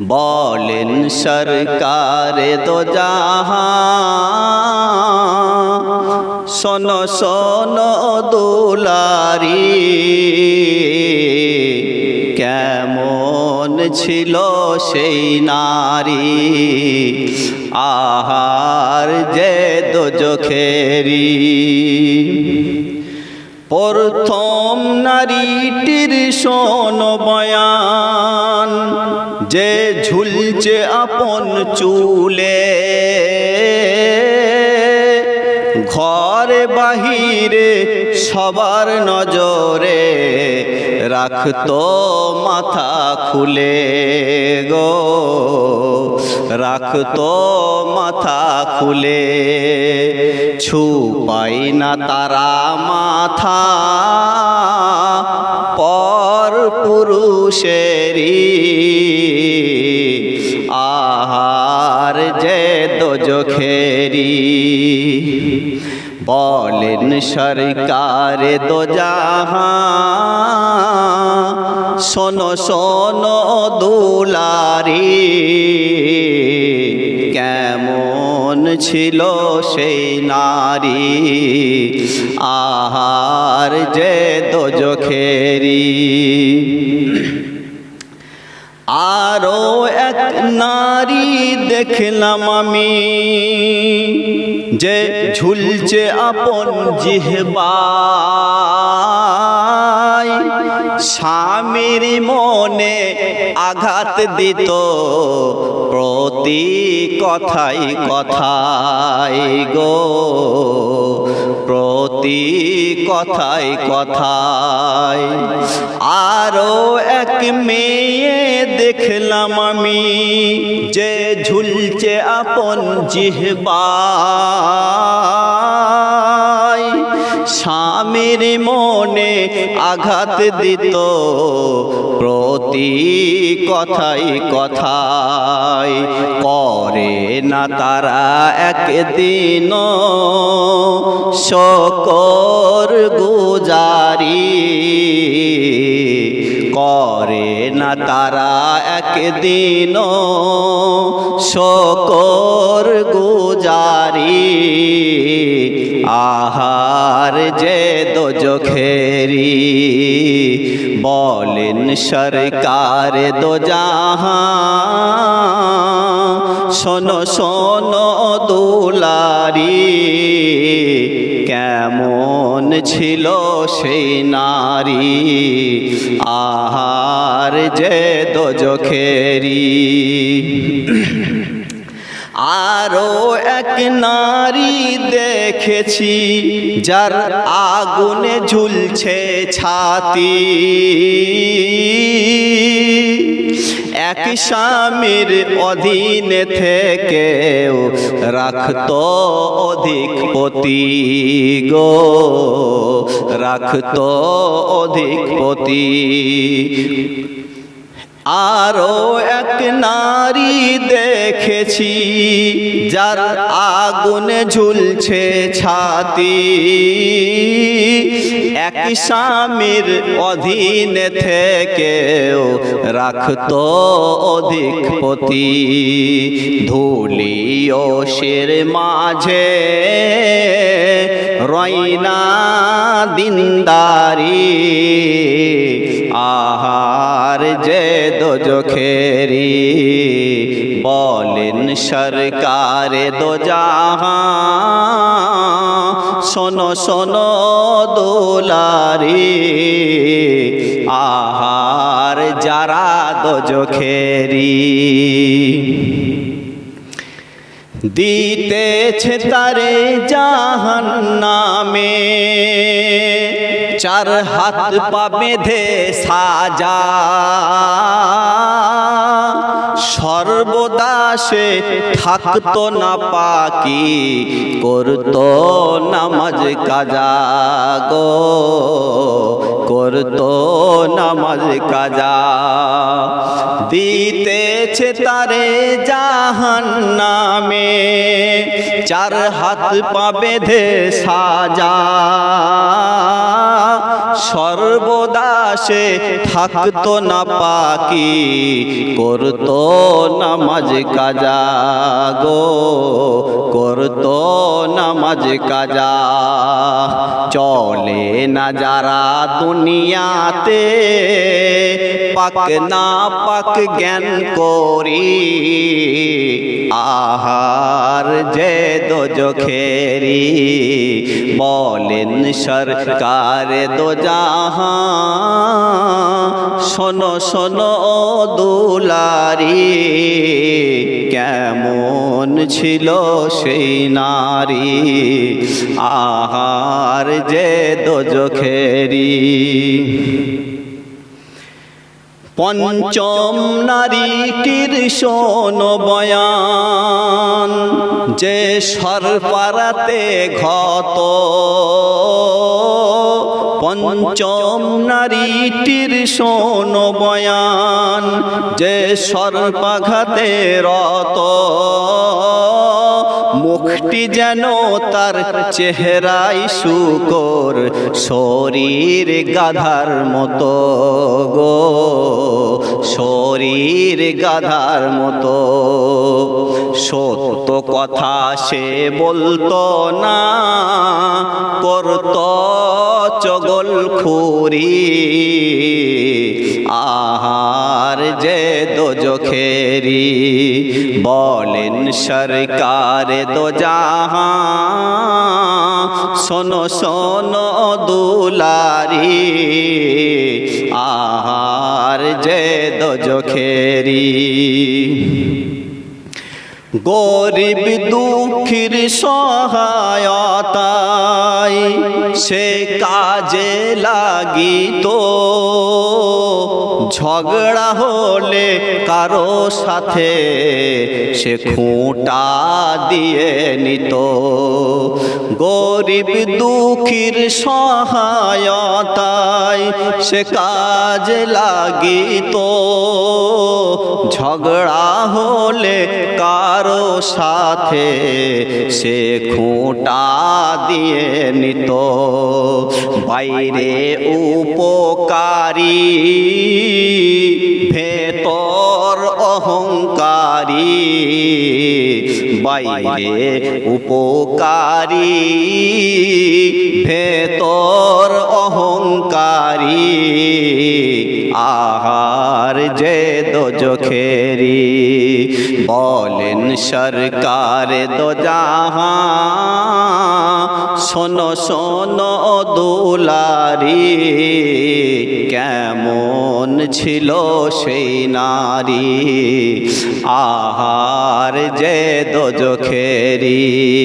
বলেন সরকার দো জাহা শোনো শোনো দুলারি, কেমন ছিল সেই নারী? আহার যে দোজখেরি। প্রথম নারীটির শোন বয়ান যে ঝুলছে আপন চুলে। ঘরে বাহিরে সবার নজরে রাখতো মাথা খুলে গো। রাখতো মাথা খুলে, ছুপাই না তারা মাথা। পুরুষেরি আহার যে দোজখেরি। বলেন সরকার দো জাহা শোনো শোনো দুলারি, কেমন ছিল সেই নারী? আহার যে দোজখেরি। নারী দেখলাম আমি যে ঝুলছে আপন জিহবাই স্বামীর মনে আঘাত দিত, প্রতি কথাই কথাই গো। প্রতি কথাই কথাই। আরও এক মেয়ে দেখলাম আমি, যে ঝুলছে আপন জিহবাই স্বামীর মনে আঘাত দিত, প্রতি কথাই করে না তারা একদিন শকর গুজারি করে না তারা একদিন শকর গুজারি। আহার যে দোজখেরি, বলেন সরকার দো জাহা শোনো শোনো, দুলারি, কেমন ছিল সেই নারী? আহার যে দোজখেরি। আরও এক নারী দেখেছি, যার আগুনে ঝুলছে ছাতি। এক স্বামীর অধীনে থেকেও রাখতো অধিক পতি গো। রাখতো অধিক পতি আরও এক নারী দেখেছি, যার আগুনে ঝুলছে ছাতি। এক স্বামীর অধীনে থেকেও রাখতো অধিক পতি। ধুলি ও শির মাঝে রইনা দিনদারি। আহার যে দোজখেরি বলেন সরকার দো জাহা শোনো শোনো দোলারি আহার যারা দোজখেরি। দিতেছে তারে জাহান নামে চার হাত পা বেঁধে সাজা। সর্বদা সে থাকতো না পাকি, করতো নামাজ কাজা গো, করতো নামাজ কাজা। দিতেছে তারে জাহান নামে চার হাত পা বেঁধে সাজা। সর্বদা সে থাকতো না পাকি, করতো নামাজ কাজা গো, করতো নামাজ কাজা। চলে না যারা দুনিয়াতে, পাক না পাক জ্ঞান করি, আহার যে দোজখেরি বলেন সরকার দো জাহা। শোনো শোনো দুলারি, কেমন ছিল সেই নারী? আহার যে দোজখেরি পঞ্চম নারীটির শোন বয়ান যে সরপারাতে ঘত পঞ্চম নারীটির শোন বয়ান যে সর্পাঘাতে রত। মুখটি যেন তার চেহারাই শুকর, শরীর গাধার মতো গো, শরীর গাধার মতো। সত্য কথা সে বলতো না, করত চগল খুরি। আহার যে দোজখেরি। বলেন সরকার দো জাহা শোনো শোনো দুলারি, আহার যে দোজখেরি। গরিব দুঃখীর সহায়তায় সে কাজে লাগিত। ঝগড়া হলে কারও সাথে সে খুঁটা দিয়ে নিত। গরিব দুঃখীর সহায়তায় সে কাজ লাগিত। ঝগড়া হলে কারও সাথে সে খুঁটা দিয়ে নিত। বাইরে উপকারী ভেতর অহংকারী, বাইরে উপকারী, ভেতর অহংকারী, আহার যে দোজখেরি, বলেন সরকার দো জাহা শোনো শোনো দুলারি কেমন ছিল সেই নারী? আহার যে দোজখেরি।